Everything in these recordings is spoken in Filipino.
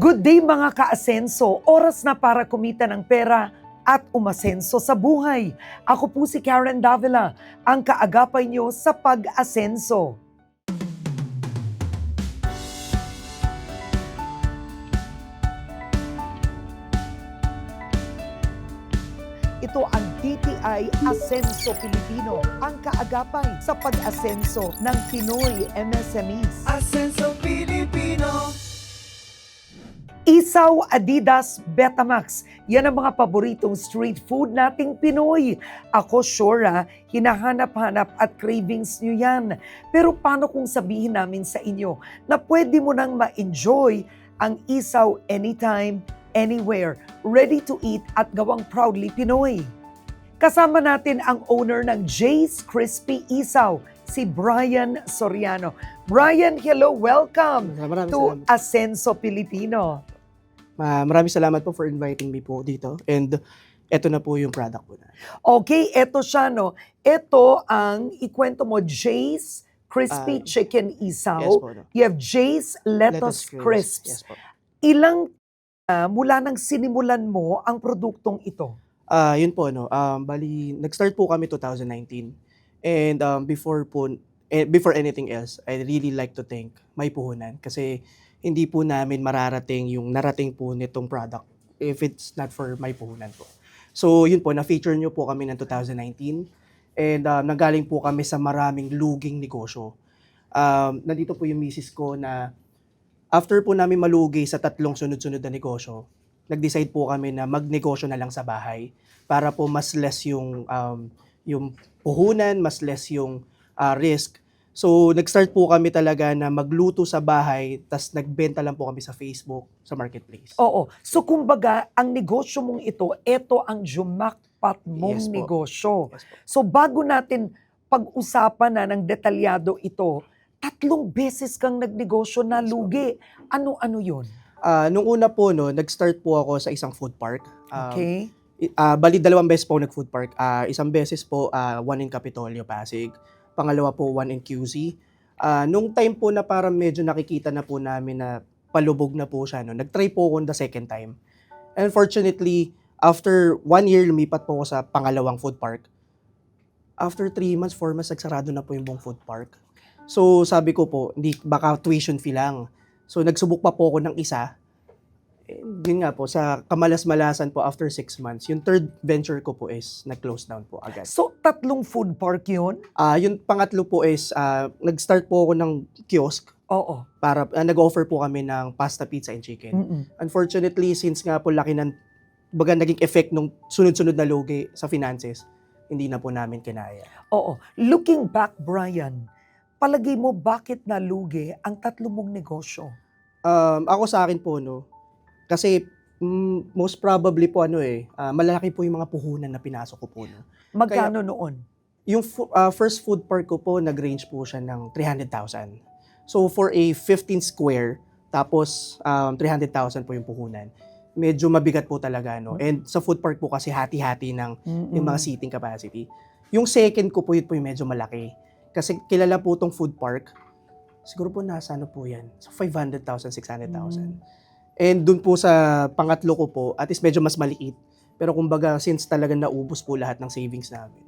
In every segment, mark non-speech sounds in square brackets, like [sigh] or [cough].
Good day mga kaasenso! Oras na para kumita ng pera at umasenso sa buhay. Ako po si Karen Davila, ang kaagapay nyo sa pag-asenso. Ito ang DTI Asenso Pilipino, ang kaagapay sa pag-asenso ng Pinoy MSMEs. Asenso Pilipino Isaw, Adidas, Betamax. Yan ang mga paboritong street food nating Pinoy. Ako sure ha, hinahanap-hanap at cravings nyo yan. Pero paano kung sabihin namin sa inyo na pwede mo nang ma-enjoy ang isaw anytime, anywhere, ready to eat at gawang proudly Pinoy. Kasama natin ang owner ng Jay's Crispy Isaw, si Brian Soriano. Brian, hello, welcome Maraming to salamat. Asenso Pilipino. Ma- maraming salamat po for inviting me po dito. And eto na po yung product po na. Okay, eto siya, no? Ito ang ikwento mo, Jay's Crispy Ah, Chicken Isaw. Yes po. No? You have Jay's Lettuce, Lettuce Crisps. Yes po. Ilang ah, mula nang sinimulan mo ang produktong ito? Ah, yun po no. Um bali nag-start po kami 2019. And um before po eh, before anything else, I really like to thank May Puhunan kasi hindi po namin mararating yung narating po nitong product if it's not for May Puhunan po. So yun po, na-feature nyo po kami ng 2019 and um, nanggaling po kami sa maraming luging negosyo. Um, nandito po yung misis ko na after po namin malugi sa tatlong sunod-sunod na negosyo, nag-decide po kami na magnegosyo na lang sa bahay para po mas less yung um, yung puhunan, mas less yung ah, risk. So, nag-start po kami talaga na magluto sa bahay, tas nagbenta lang po kami sa Facebook, sa marketplace. Oo. So kumbaga, ang negosyo mong ito, ito ang jumakpat mong Yes po. negosyo. Yes po. So bago natin pag-usapan na ng detalyado ito, tatlong beses kang nagnegosyo na lugi. Ano-ano yun? Ah, nung una po, no, nag-start po ako sa isang food park. Um, Okay? I- ah, bali, dalawang beses po ako nag-food park. Ah, isang beses po, ah, one in Capitolio, Pasig. Pangalawa po, one in QC. Ah, nung time po na parang medyo nakikita na po namin na palubog na po siya, no, nag-try po ako the second time. Unfortunately, after one year, lumipat po ako sa pangalawang food park. After three months, four months, nagsarado na po yung buong food park. So, sabi ko po, hindi, baka tuition fee lang. So, nagsubok pa po ako ng isa. Yun nga po, sa kamalas-malasan po after six months, yung third venture ko po is nag-close down po agad. So tatlong food park yun? Ah, yung pangatlo po is, ah, nag-start po ako ng kiosk Oo. para, ah, nag-offer po kami ng pasta, pizza, and chicken. Mm-mm. Unfortunately, since nga po laki ng, baga naging effect nung sunod-sunod na logi sa finances, hindi na po namin kinaya. Oo. Looking back, Brian, palagay mo bakit nalugi ang tatlo mong negosyo? Um, ako sa akin po, no, kasi mm, most probably po ano eh, ah, malalaki po yung mga puhunan na pinasok ko po. No. Magkano noon? Yung ah, first food park ko po, nag-range po siya ng 300,000. So for a 15 square, tapos um, 300,000 po yung puhunan. Medyo mabigat po talaga, no? And sa food park po kasi hati-hati ng yung mga seating capacity. Yung second ko po, yun po yung medyo malaki. Kasi kilala po tong food park, siguro po nasa ano po yan, so 500,000, 600,000. Mm. And dun po sa pangatlo ko po, at least medyo mas maliit. Pero kumbaga, since talaga naubos po lahat ng savings namin,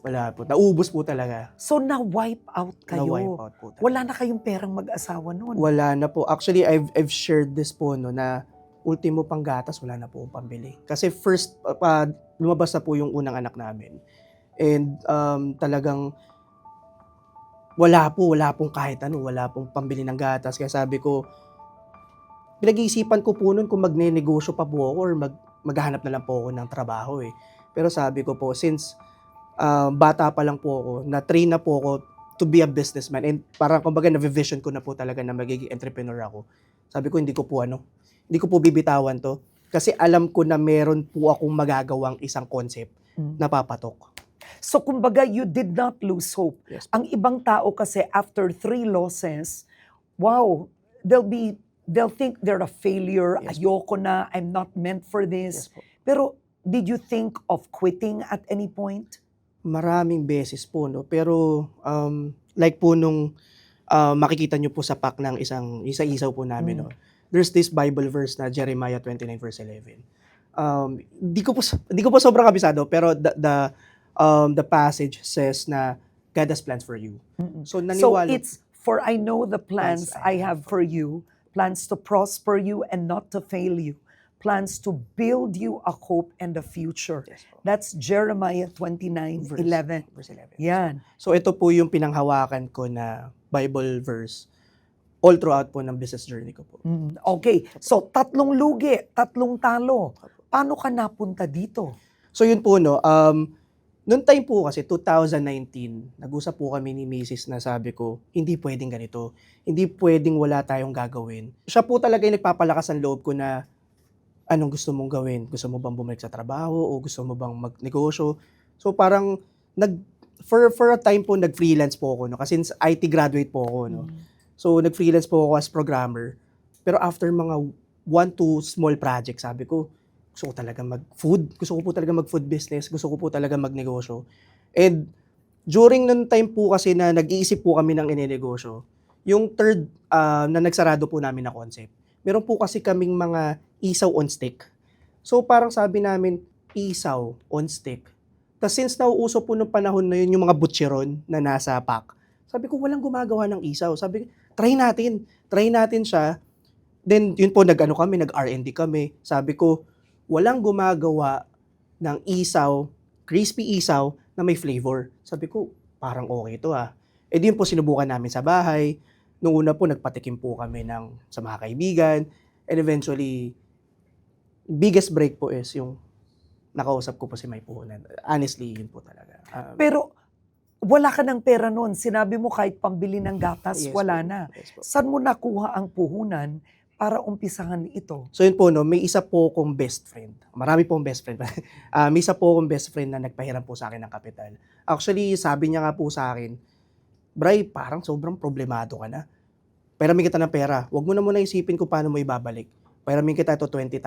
wala po. Naubos po talaga. So na-wipe out kayo? Na-wipe out po talaga. Wala na kayong perang mag-asawa noon? Wala na po. Actually, I've, I've shared this po, no, na ultimo pang gatas, wala na po akong pambili. Kasi first, uh, pa, lumabas na po yung unang anak namin. And um, talagang wala po, wala pong kahit ano, wala pong pambili ng gatas. Kaya sabi ko, pinag-iisipan ko po nun kung magne-negosyo pa po ako or mag, maghahanap na lang po ako ng trabaho eh. Pero sabi ko po, since uh, bata pa lang po ako, na-train na po ako to be a businessman and parang kumbaga na-vision ko na po talaga na magiging entrepreneur ako. Sabi ko, hindi ko po ano, hindi ko po bibitawan to. Kasi alam ko na meron po akong magagawang isang concept Mm. na papatok. So kumbaga, you did not lose hope. Yes. Ang ibang tao kasi after three losses, wow, they'll be, they'll think they're a failure, Yes. ayoko na, I'm not meant for this. Yes po. Pero did you think of quitting at any point? Maraming beses po, no? Pero, um, like po nung uh, makikita nyo po sa pack ng isang isa-isaw po namin, Mm. no? there's this Bible verse na Jeremiah 29 verse 11. Um, di ko po di ko po sobrang kabisado pero the the um, the passage says na God has plans for you. Mm-mm. So So naniwala it's, for I know the plans Plans I have for you, plans to prosper you and not to fail you, plans to build you a hope and a future. Yes po. That's Jeremiah 29, Verse- 11. verse 11. Yan. So ito po yung pinanghawakan ko na Bible verse all throughout po ng business journey ko po. Mm, Okay, so tatlong lugi, tatlong talo. Paano ka napunta dito? So yun po no, um noong time po kasi 2019, nag-usap po kami ni Mrs. na sabi ko, hindi pwedeng ganito. Hindi pwedeng wala tayong gagawin. Siya po talaga yung nagpapalakas ng loob ko na anong gusto mong gawin? Gusto mo bang bumalik sa trabaho o gusto mo bang magnegosyo? So parang nag for for a time po nag-freelance po ako no kasi since IT graduate po ako no. So nag-freelance po ako as programmer. Pero after mga one to small projects, sabi ko, gusto ko talaga mag-food. Gusto ko po talaga mag-food business. Gusto ko po talaga magnegosyo. And during nun time po kasi na nag-iisip po kami ng inenegosyo, yung third ah, na nagsarado po namin na concept, meron po kasi kaming mga isaw on stick. So parang sabi namin, isaw on stick. Tapos since nauuso po nung panahon na yun yung mga butcheron na nasa pack, sabi ko walang gumagawa ng isaw. Sabi try natin. Try natin siya. Then yun po nag-ano kami, nag-R&D kami. Sabi ko, walang gumagawa ng isaw, crispy isaw na may flavor. Sabi ko, parang okay ito ah. E di po sinubukan namin sa bahay. Nung una po, nagpatikim po kami ng, sa mga kaibigan. And eventually, biggest break po is yung nakausap ko po si May Puhunan. Honestly, yun po talaga. Um, Pero wala ka ng pera noon. Sinabi mo kahit pambili ng gatas, yes wala po, na. yes po. Saan mo nakuha ang puhunan para umpisahan ito? So yun po, no, may isa po akong best friend. Marami po akong best friend. [laughs] Ah, may isa po akong best friend na nagpahiram po sa akin ng kapital. Actually, sabi niya nga po sa akin, Bray, parang sobrang problemado ka na. Peramin kita ng pera. Huwag mo na muna isipin kung paano mo ibabalik. Peramin kita ito 20,000.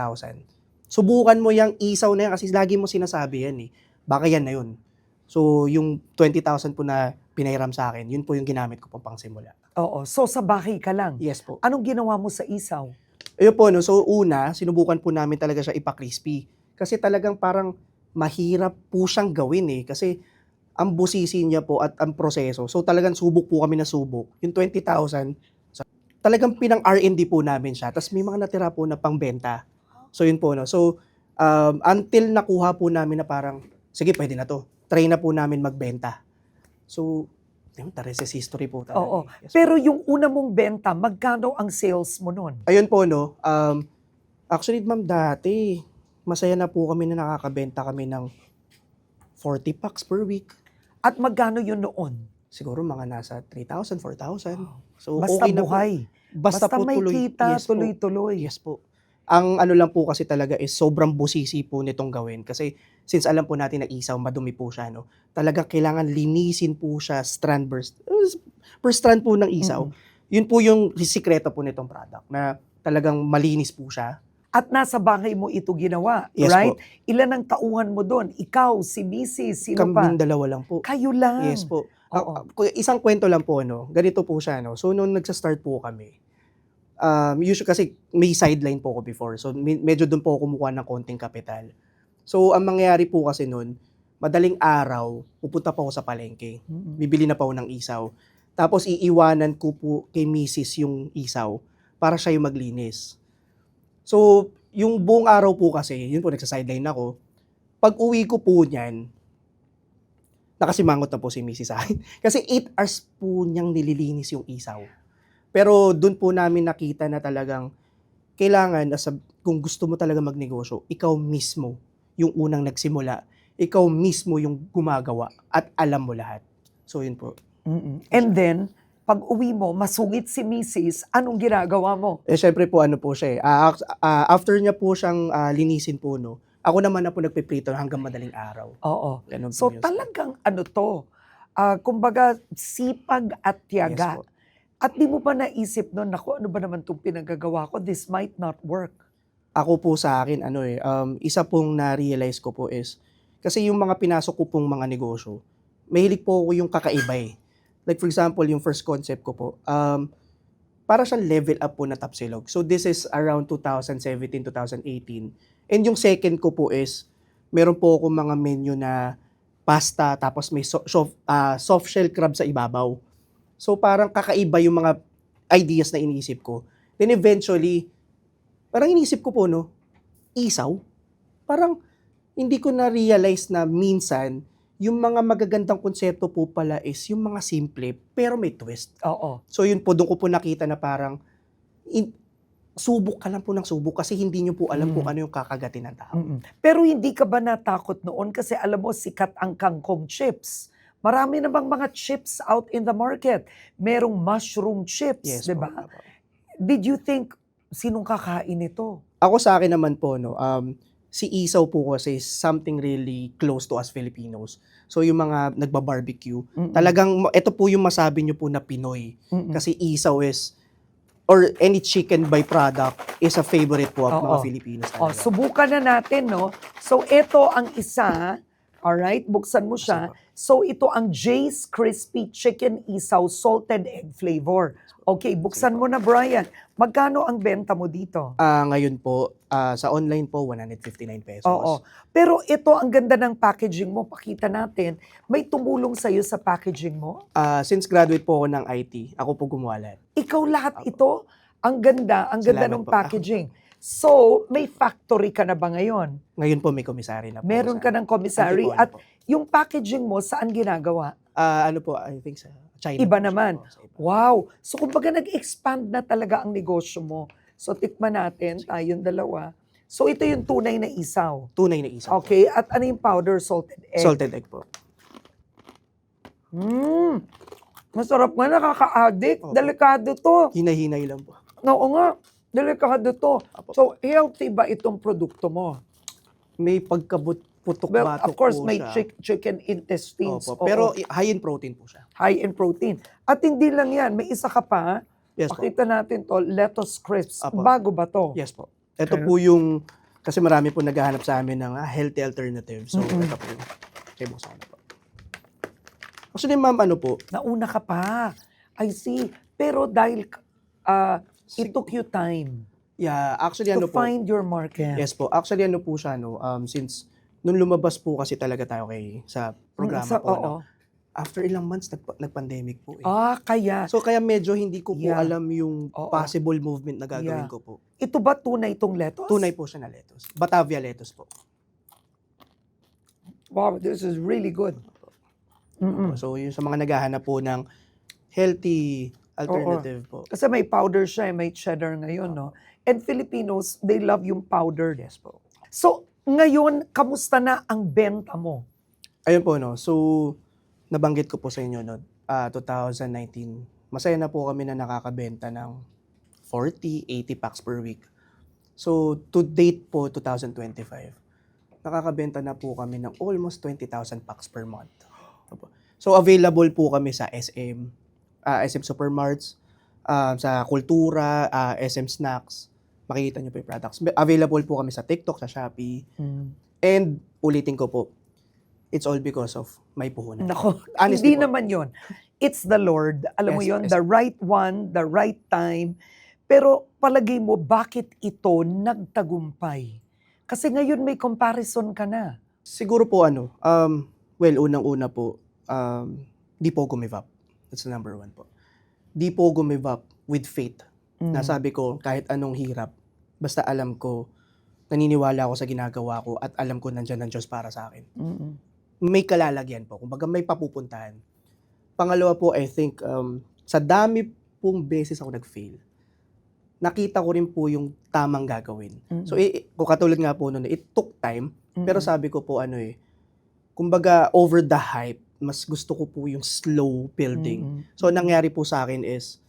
Subukan mo yung isaw na yan kasi lagi mo sinasabi yan eh. Baka yan na yun. So, yung 20,000 po na pinahiram sa akin, yun po yung ginamit ko pang simula. Oo. So sa bahay ka lang. Yes po. Anong ginawa mo sa isaw? Ayun po, no? so una, sinubukan po namin talaga siya ipa-crispy. Kasi talagang parang mahirap po siyang gawin eh. Kasi ang busisi niya po at ang proseso. So talagang subok po kami na subok. Yung 20,000, sa- talagang pinang R&D po namin siya. Tapos may mga natira po na pangbenta. So yun po, no? So um, until nakuha po namin na parang, sige, pwede na to. Try na po namin magbenta. So, yun, the rest is history po talaga. Oo. eh. Yes po. Pero yung una mong benta, magkano ang sales mo noon? Ayun po, no. Um, actually, ma'am, dati, masaya na po kami na nakakabenta kami ng 40 packs per week. At magkano yun noon? Siguro mga nasa 3,000, 4,000. So, Basta okay na po. buhay. Basta, Basta, po may tuloy. kita, yes tuloy-tuloy. Yes po. Ang ano lang po kasi talaga is sobrang busisi po nitong gawin. Kasi since alam po natin na isaw, madumi po siya, no? Talaga kailangan linisin po siya strand per, per strand po ng isaw. Mm-mm. Yun po yung sikreto po nitong product na talagang malinis po siya. At nasa bahay mo ito ginawa, Yes right? po. Ilan ang tauhan mo doon? Ikaw, si Mrs., sino pa? Kaming dalawa lang po. Kayo lang. Yes po. Ah, isang kwento lang po, no? Ganito po siya, no? So, nung nagsa-start po kami, um, usually kasi may sideline po ako before. So, me- medyo doon po ako kumukuha ng konting kapital. So, ang mangyayari po kasi noon, madaling araw, pupunta po ako sa palengke. Bibili na po ako ng isaw. Tapos, iiwanan ko po kay misis yung isaw para siya yung maglinis. So, yung buong araw po kasi, yun po, nagsa-sideline ako. Pag uwi ko po niyan, nakasimangot na po si Mrs. sa akin. [laughs] Kasi 8 hours po niyang nililinis yung isaw. Pero doon po namin nakita na talagang kailangan, as a- kung gusto mo talaga magnegosyo, ikaw mismo yung unang nagsimula. Ikaw mismo yung gumagawa at alam mo lahat. So yun po. Mm-mm. And then, pag uwi mo, masungit si Mrs., anong ginagawa mo? Eh syempre po ano po siya eh. Ac- ah, after niya po siyang ah, linisin po no, ako naman na po nagpiprito hanggang madaling araw. Oo. Ganun po So yun. talagang ano to, ah, kumbaga sipag at Yes tiyaga. po. At di mo ba naisip noon, naku, ano ba naman itong pinagagawa ko? This might not work. ako po sa akin, ano eh, um, isa pong na-realize ko po is, kasi yung mga pinasok ko pong mga negosyo, mahilig po ako yung kakaiba eh. Like for example, yung first concept ko po, um, para siyang level up po na Tapsilog. So this is around 2017, 2018. And yung second ko po is, meron po ako mga menu na pasta, tapos may so- soft, ah, soft shell crab sa ibabaw. So parang kakaiba yung mga ideas na iniisip ko. Then eventually, parang iniisip ko po, no, isaw. Parang hindi ko na-realize na minsan, yung mga magagandang konsepto po pala is yung mga simple, pero may twist. Oo. So yun po, doon ko po nakita na parang in, subok ka lang po ng subok kasi hindi nyo po alam Mm. kung ano yung kakagatin ng tao. Mm-mm. Pero hindi ka ba natakot noon kasi alam mo sikat ang kangkong chips. Marami namang mga chips out in the market. Merong mushroom chips, Yes 'di ba? Did you think sinong kakain ito? Ako sa akin naman po, no, um, si Isaw po kasi is something really close to us Filipinos. So yung mga nagba-barbecue, Mm-mm. talagang ito po yung masabi nyo po na Pinoy. Mm-mm. Kasi Isaw is, or any chicken byproduct is a favorite po of Oo. mga Filipinos. Oh, talaga. subukan na natin, no? So, ito ang isa. Alright, buksan mo siya. So, ito ang Jay's Crispy Chicken Isaw Salted Egg Flavor. Okay, buksan mo na, Brian. Magkano ang benta mo dito? Ah, ngayon po, ah, sa online po, 159 pesos. Oo. Pero ito, ang ganda ng packaging mo. Pakita natin. May tumulong sa'yo sa packaging mo? Ah, since graduate po ako ng IT, ako po gumawa lahat. Ikaw lahat ito? Ang ganda, ang ganda Salamat ng po. packaging. So, may factory ka na ba ngayon? Ngayon po may komisary na po. Meron ka ng Antipolo at po. yung packaging mo, saan ginagawa? Ah, ano po, I think sa China. Iba po siya naman. po, sa iba. Wow! So, kumbaga nag-expand na talaga ang negosyo mo. So, tikman natin, tayong dalawa. So, ito yung tunay na isaw. Tunay na isa. po. Okay, at ano yung powder salted egg? Salted egg po. Mmm! Masarap nga, nakaka-addict. Oo. Delikado to. Hinay-hinay lang po. Oo nga, delikado to. Apo. So, healthy ba itong produkto mo? may pagkabut-putok Well, batok of course, po may siya. chick- chicken intestines. Opo, Oo. pero high in protein po siya. high in protein. At hindi lang yan, may isa ka pa. Yes po. Pakita natin to, lettuce crisps. Apo. Bago ba to? Yes po. Ito Okay. po yung, kasi marami po naghahanap sa amin ng ah, healthy alternative. So, Mm-mm. ito po. Okay, buksan ko na po. Actually, ma'am, ano po, Nauna ka pa. I see. Pero dahil uh, it took you time yeah, actually, to ano po, find your market. yes po, actually, ano po siya, no, um, since, nung lumabas po kasi talaga tayo kay, sa programa Sa- po, oo. no, after ilang months, nag, nag-pandemic po eh. Ah, kaya. So, kaya medyo hindi ko po Yeah. alam yung Oo. possible movement na Yeah. gagawin ko po. Ito ba tunay itong lettuce? Tunay po siya na lettuce. Batavia lettuce po. Wow, this is really good. Mm-mm. So, yung sa mga naghahanap po ng healthy alternative po. Kasi may powder siya, eh, may cheddar ngayon, no? And Filipinos, they love yung powdered. Yes po. So, ngayon, kamusta na ang benta mo? Ayun po, no. So, nabanggit ko po sa inyo, no, ah, 2019, masaya na po kami na nakakabenta ng 40, 80 packs per week. So, to date po, 2025, nakakabenta na po kami ng almost 20,000 packs per month. Opo. So, available po kami sa SM, ah, SM Supermarts, ah, sa Kultura, ah, SM Snacks. Makikita niyo po yung products. Available po kami sa TikTok, sa Shopee. And ulitin ko po, it's all because of may puhunan. Nako, [laughs] Honestly hindi po. naman yon. It's the Lord. Alam mo Yes, yon, yes. the right one, the right time. Pero palagay mo, bakit ito nagtagumpay? Kasi ngayon may comparison ka na. Siguro po ano, um, well, unang-una po, um, di po up. That's number one po. Di po up with faith. Mm. Nasabi ko, kahit anong hirap, basta alam ko, naniniwala ako sa ginagawa ko at alam ko nandyan ang Diyos para sa akin. Mm-mm. May kalalagyan po. Kumbaga may papupuntahan. Pangalawa po, I think, um, sa dami pong beses ako nag-fail, nakita ko rin po yung tamang gagawin. Mm-mm. So, kung katulad nga po nun, it took time, Mm-mm. pero sabi ko po ano eh, kumbaga over the hype, mas gusto ko po yung slow building. Mm-mm. So nangyari po sa akin is,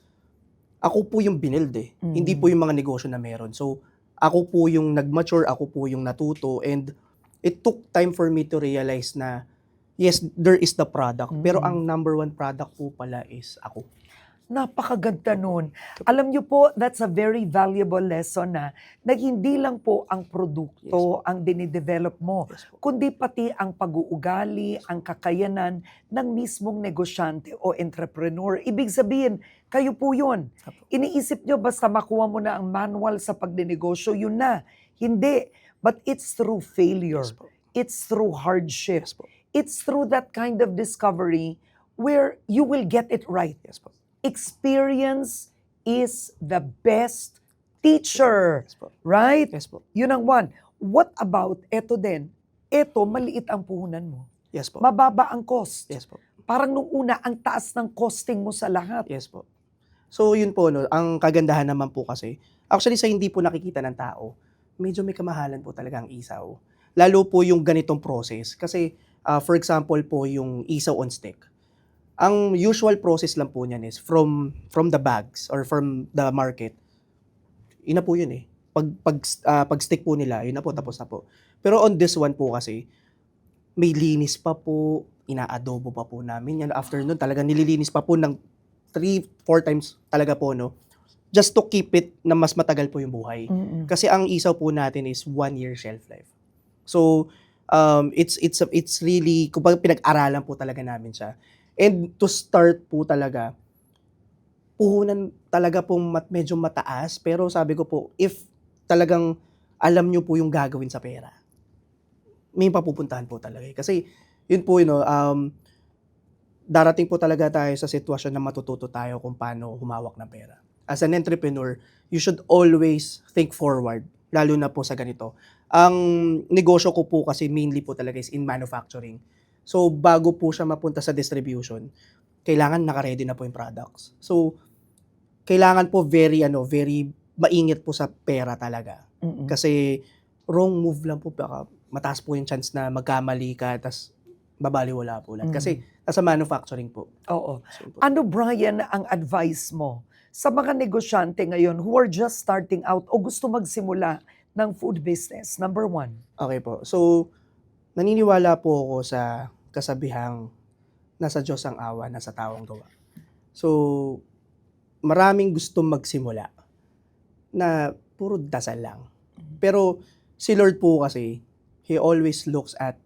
ako po yung binild eh. Mm. Hindi po yung mga negosyo na meron. So ako po yung nag-mature, ako po yung natuto, and it took time for me to realize na, yes, there is the product, pero Mm. ang number one product po pala is ako. Napakaganda nun. Alam niyo po, that's a very valuable lesson na, na hindi lang po ang produkto ang dinidevelop mo, Yes po. kundi pati ang pag-uugali, ang kakayanan ng mismong negosyante o entrepreneur. Ibig sabihin, kayo po yun. Iniisip nyo basta makuha mo na ang manual sa pagdinegosyo, yun na. Hindi. But it's through failure. Yes po. It's through hardship. Yes po. It's through that kind of discovery where you will get it right. Yes po. Experience is the best teacher. Yes po. Right? Yes po. Yun ang one. What about eto din? Eto, maliit ang puhunan mo. Yes po. Mababa ang cost. Yes po. Parang nung una, ang taas ng costing mo sa lahat. Yes po. So yun po no, ang kagandahan naman po kasi, actually sa hindi po nakikita ng tao, medyo may kamahalan po talaga ang isaw. Lalo po yung ganitong process kasi ah, for example po yung isaw on stick. Ang usual process lang po niyan is from from the bags or from the market. Yun na po yun eh. Pag pag ah, pag stick po nila, yun na po tapos na po. Pero on this one po kasi may linis pa po, inaadobo pa po namin yan. After nun, talaga nililinis pa po ng 3, 4 times talaga po, no? Just to keep it na mas matagal po yung buhay. Mm-mm. Kasi ang isaw po natin is one year shelf life. So, um, it's, it's, it's really, kumbaga pinag-aralan po talaga namin siya. And to start po talaga, puhunan talaga pong mat, medyo mataas. Pero sabi ko po, if talagang alam nyo po yung gagawin sa pera, may papupuntahan po talaga. eh. Kasi, yun po, you know, um, darating po talaga tayo sa sitwasyon na matututo tayo kung paano humawak ng pera. As an entrepreneur, you should always think forward, lalo na po sa ganito. Ang negosyo ko po kasi mainly po talaga is in manufacturing. So, bago po siya mapunta sa distribution, kailangan naka-ready na po yung products. So, kailangan po very, ano, very maingit po sa pera talaga. Mm-mm. Kasi wrong move lang po baka mataas po yung chance na magkamali ka tas babaliwala po lahat. Mm. Kasi nasa manufacturing po. Oo. So, po. Ano, Brian, ang advice mo sa mga negosyante ngayon who are just starting out o gusto magsimula ng food business? Number one. Okay po. So, naniniwala po ako sa kasabihang nasa Diyos ang awa, nasa tao ang gawa. So, maraming gustong magsimula na puro dasal lang. Pero si Lord po kasi, He always looks at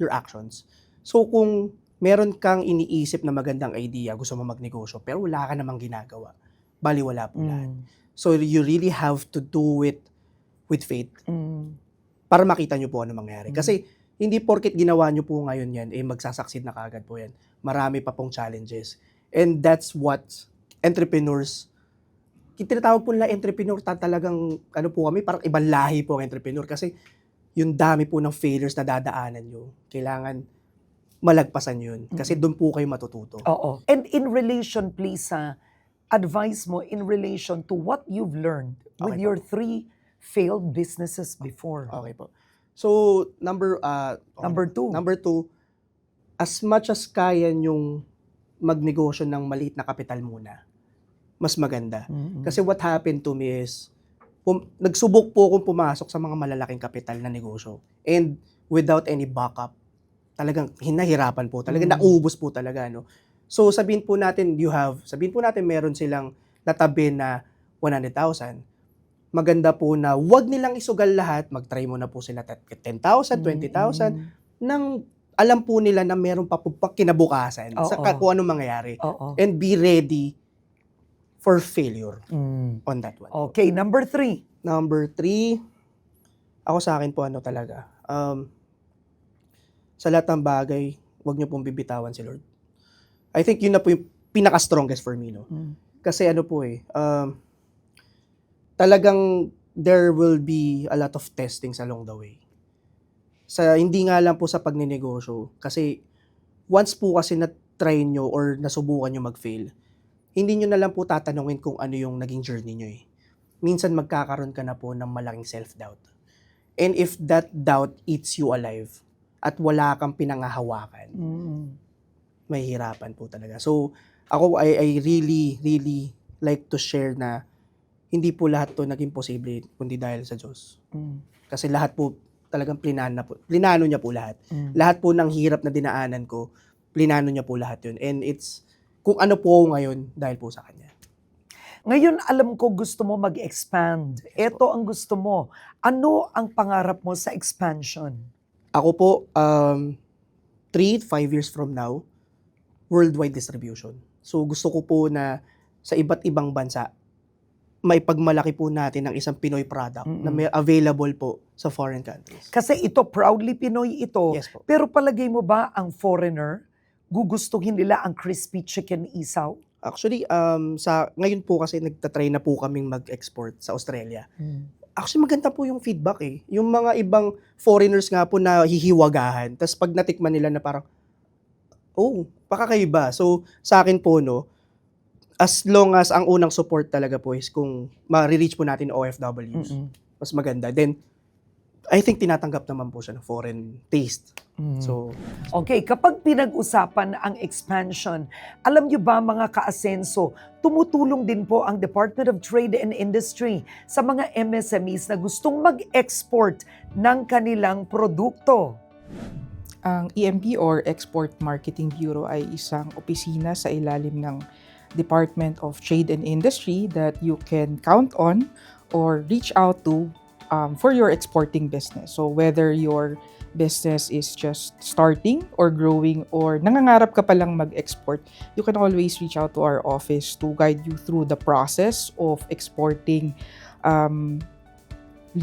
your actions. So kung meron kang iniisip na magandang idea, gusto mo magnegosyo, pero wala ka namang ginagawa, bali wala po lahat. Mm. So you really have to do it with faith Mm. para makita nyo po ano mangyari. Mm. Kasi hindi porket ginawa nyo po ngayon yan, eh magsasucceed na kagad po yan. Marami pa pong challenges. And that's what entrepreneurs, tinatawag po nila entrepreneur, ta- talagang ano po kami, parang ibang lahi po ang entrepreneur. Kasi yung dami po ng failures na dadaanan nyo, kailangan malagpasan yun. Kasi doon po kayo matututo. Oo. And in relation, please, sa advice mo in relation to what you've learned with Okay po. your three failed businesses before. Okay po. So, number, uh, Number two. Number two, as much as kaya nyong magnegosyo ng maliit na kapital muna, mas maganda. Mm-mm. Kasi what happened to me is, pum- nagsubok po akong pumasok sa mga malalaking kapital na negosyo. And without any backup, talagang hinahirapan po. Talagang Mm. naubos po talaga. No? So sabihin po natin, you have, sabihin po natin meron silang natabi na 100,000. Maganda po na wag nilang isugal lahat. Mag-try muna po sila tat- 10,000, 20,000 Mm. nang alam po nila na meron pa po kinabukasan sa Oo. ka- kung ano mangyayari. Oo. And be ready for failure Mm. on that one. Okay, number three. Number three, ako sa akin po ano talaga, um, sa lahat ng bagay, huwag niyo pong bibitawan si Lord. I think yun na po yung pinaka-strongest for me, no? Mm. Kasi ano po eh, um, talagang there will be a lot of testings along the way. Sa, hindi nga lang po sa pagninegosyo, kasi once po kasi na-try nyo or nasubukan nyo mag-fail, hindi nyo na lang po tatanungin kung ano yung naging journey nyo eh. Minsan magkakaroon ka na po ng malaking self-doubt. And if that doubt eats you alive at wala kang pinangahawakan, Mm. mahihirapan po talaga. So, ako, I, I really, really like to share na hindi po lahat to naging posible kundi dahil sa Diyos. Mm. Kasi lahat po talagang plinano, na po, plinano niya po lahat. Mm. Lahat po ng hirap na dinaanan ko, plinano niya po lahat yun. And it's, kung ano po ngayon dahil po sa kanya. Ngayon, alam ko gusto mo mag-expand. Ito ang gusto mo. Ano ang pangarap mo sa expansion? Ako po, um, 3, 5 years from now, worldwide distribution. So gusto ko po na sa iba't ibang bansa, may pagmalaki po natin ng isang Pinoy product na Mm-mm. may available po sa foreign countries. Kasi ito, proudly Pinoy ito. Yes po. Pero palagay mo ba ang foreigner, gugustuhin nila ang crispy chicken isaw? Actually, um, sa ngayon po kasi nagtatry na po kaming mag-export sa Australia. Actually, maganda po yung feedback eh. Yung mga ibang foreigners nga po na hihiwagahan. Tapos pag natikman nila na parang, oh, pakakaiba. So, sa akin po, no, as long as ang unang support talaga po is kung ma-reach po natin OFWs, Mm-mm. mas maganda. Then, I think tinatanggap naman po siya ng foreign taste. Mm. So, Okay, kapag pinag-usapan ang expansion, alam niyo ba mga kaasenso, tumutulong din po ang Department of Trade and Industry sa mga MSMEs na gustong mag-export ng kanilang produkto. Ang EMB or Export Marketing Bureau ay isang opisina sa ilalim ng Department of Trade and Industry that you can count on or reach out to um, for your exporting business. So whether your business is just starting or growing or nangangarap ka palang mag-export, you can always reach out to our office to guide you through the process of exporting um,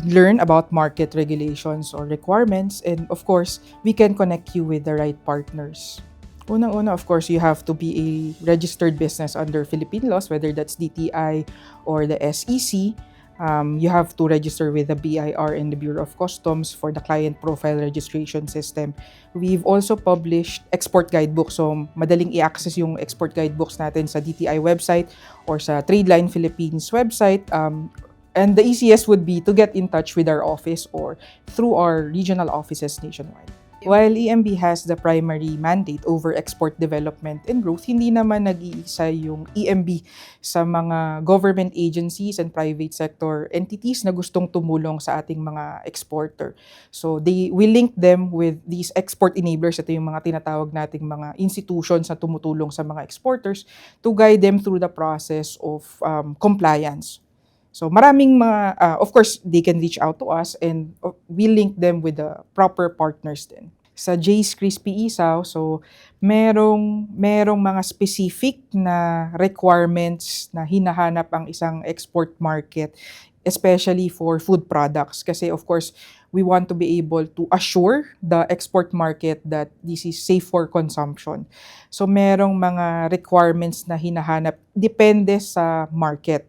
learn about market regulations or requirements and of course we can connect you with the right partners unang-una of course you have to be a registered business under Philippine laws whether that's DTI or the SEC um, you have to register with the BIR and the Bureau of Customs for the client profile registration system. We've also published export guidebook so madaling i-access yung export guidebooks natin sa DTI website or sa Tradeline Philippines website. Um, And the easiest would be to get in touch with our office or through our regional offices nationwide. While EMB has the primary mandate over export development and growth, hindi naman nag-iisa yung EMB sa mga government agencies and private sector entities na gustong tumulong sa ating mga exporter. So they we link them with these export enablers, ito yung mga tinatawag nating mga institutions na tumutulong sa mga exporters to guide them through the process of um, compliance. So maraming mga, uh, of course, they can reach out to us and uh, we link them with the proper partners din. Sa Jay's Crispy Isaw, so merong, merong mga specific na requirements na hinahanap ang isang export market, especially for food products. Kasi of course, we want to be able to assure the export market that this is safe for consumption. So merong mga requirements na hinahanap, depende sa market.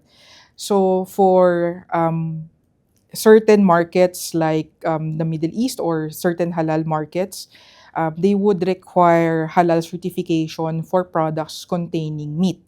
So for um, certain markets like um, the Middle East or certain halal markets, um, they would require halal certification for products containing meat.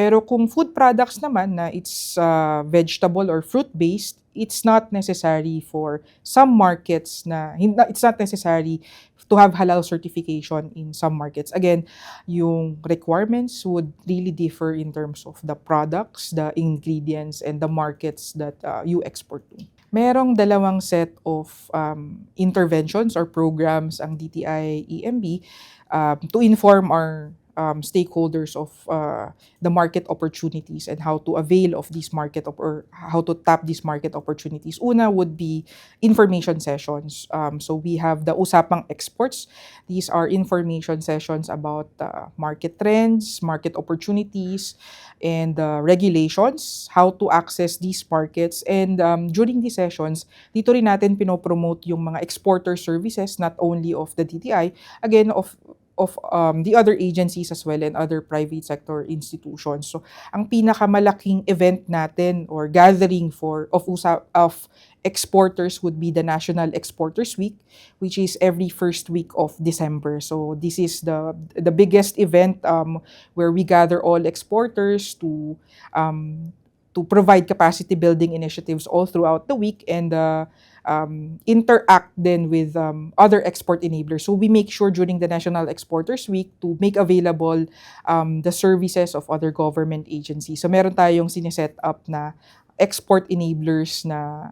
Pero kung food products naman na it's uh, vegetable or fruit-based, it's not necessary for some markets na, it's not necessary to have halal certification in some markets. Again, yung requirements would really differ in terms of the products, the ingredients, and the markets that uh, you export to. Merong dalawang set of um, interventions or programs ang DTI EMB um, to inform our um, stakeholders of uh, the market opportunities and how to avail of these market op- or how to tap these market opportunities. Una would be information sessions. Um, so we have the Usapang Exports. These are information sessions about uh, market trends, market opportunities, and uh, regulations, how to access these markets. And um, during these sessions, dito rin natin pinopromote yung mga exporter services, not only of the DTI, again, of of um, the other agencies as well and other private sector institutions. So, ang pinakamalaking event natin or gathering for of usa of exporters would be the National Exporters Week, which is every first week of December. So, this is the the biggest event um, where we gather all exporters to um, to provide capacity building initiatives all throughout the week and uh, um, interact then with um, other export enablers. So we make sure during the National Exporters Week to make available um, the services of other government agencies. So meron tayong sineset up na export enablers na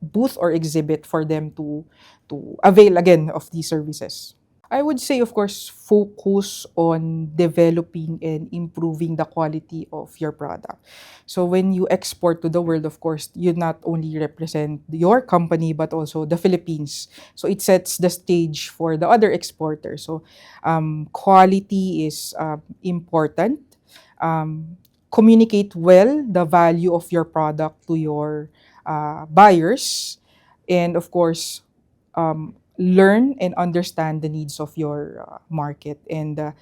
booth or exhibit for them to to avail again of these services. I would say, of course, focus on developing and improving the quality of your product. So when you export to the world, of course, you not only represent your company but also the Philippines. So it sets the stage for the other exporters. So um, quality is uh, important. Um, communicate well the value of your product to your uh, buyers, and of course, um, learn and understand the needs of your uh, market. And uh,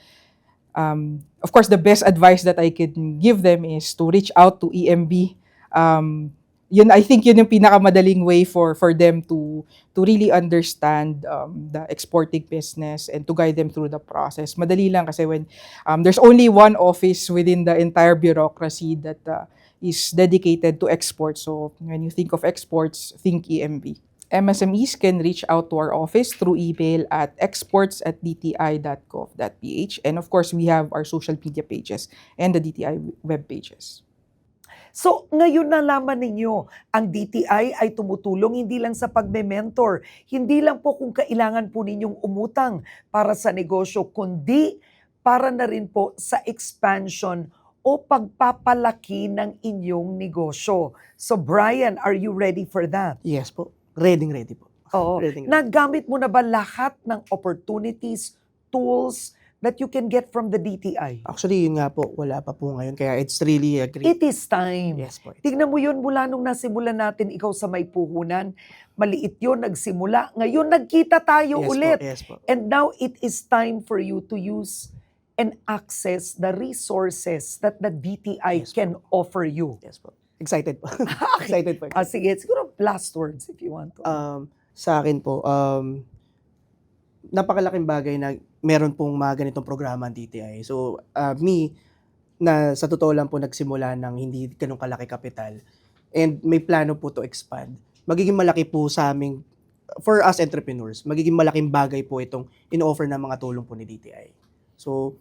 um, of course, the best advice that I can give them is to reach out to EMB. Um, yun, I think yun yung pinakamadaling way for for them to to really understand um, the exporting business and to guide them through the process. Madali lang kasi when um, there's only one office within the entire bureaucracy that uh, is dedicated to export. So when you think of exports, think EMB. MSMEs can reach out to our office through email at exports at dti.gov.ph. And of course, we have our social media pages and the DTI web pages. So, ngayon nalaman ninyo, ang DTI ay tumutulong hindi lang sa pagme-mentor, hindi lang po kung kailangan po ninyong umutang para sa negosyo, kundi para na rin po sa expansion o pagpapalaki ng inyong negosyo. So, Brian, are you ready for that? Yes po. Ready, ready po. Oo. [laughs] Ready, ready. Nagamit mo na ba lahat ng opportunities, tools that you can get from the DTI? Actually, yun nga po, wala pa po ngayon. Kaya it's really a great... It is time. Yes po. Tignan mo yun mula nung nasimulan natin ikaw sa may puhunan. Maliit yun, nagsimula. Ngayon, nagkita tayo yes ulit. Po, yes po. And now, it is time for you to use and access the resources that the DTI Yes can offer you. Yes po. Excited po. [laughs] excited po. Ah, sige, siguro last words if you want to. Um, sa akin po, um, napakalaking bagay na meron pong mga ganitong programa ang DTI. So, uh, me, na sa totoo lang po nagsimula ng hindi ganun kalaki kapital and may plano po to expand, magiging malaki po sa aming, for us entrepreneurs, magiging malaking bagay po itong in-offer ng mga tulong po ni DTI. So,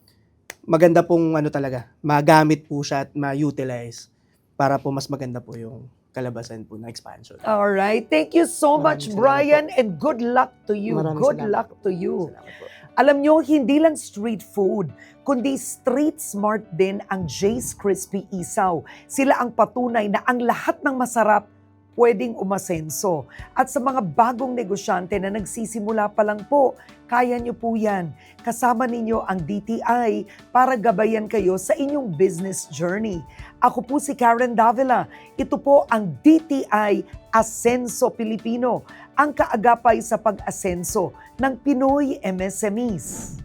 maganda pong ano talaga, magamit po siya at ma-utilize para po mas maganda po yung kalabasan po ng expansion. All right. Thank you so much, Maraming salamat Brian, and good luck to you. Maraming good luck to po. you. Salamat po. Alam nyo, hindi lang street food, kundi street smart din ang Jay's Crispy Isaw. Sila ang patunay na ang lahat ng masarap pwedeng umasenso. At sa mga bagong negosyante na nagsisimula pa lang po, kaya nyo po yan. Kasama ninyo ang DTI para gabayan kayo sa inyong business journey. Ako po si Karen Davila. Ito po ang DTI Asenso Pilipino, ang kaagapay sa pag-asenso ng Pinoy MSMEs.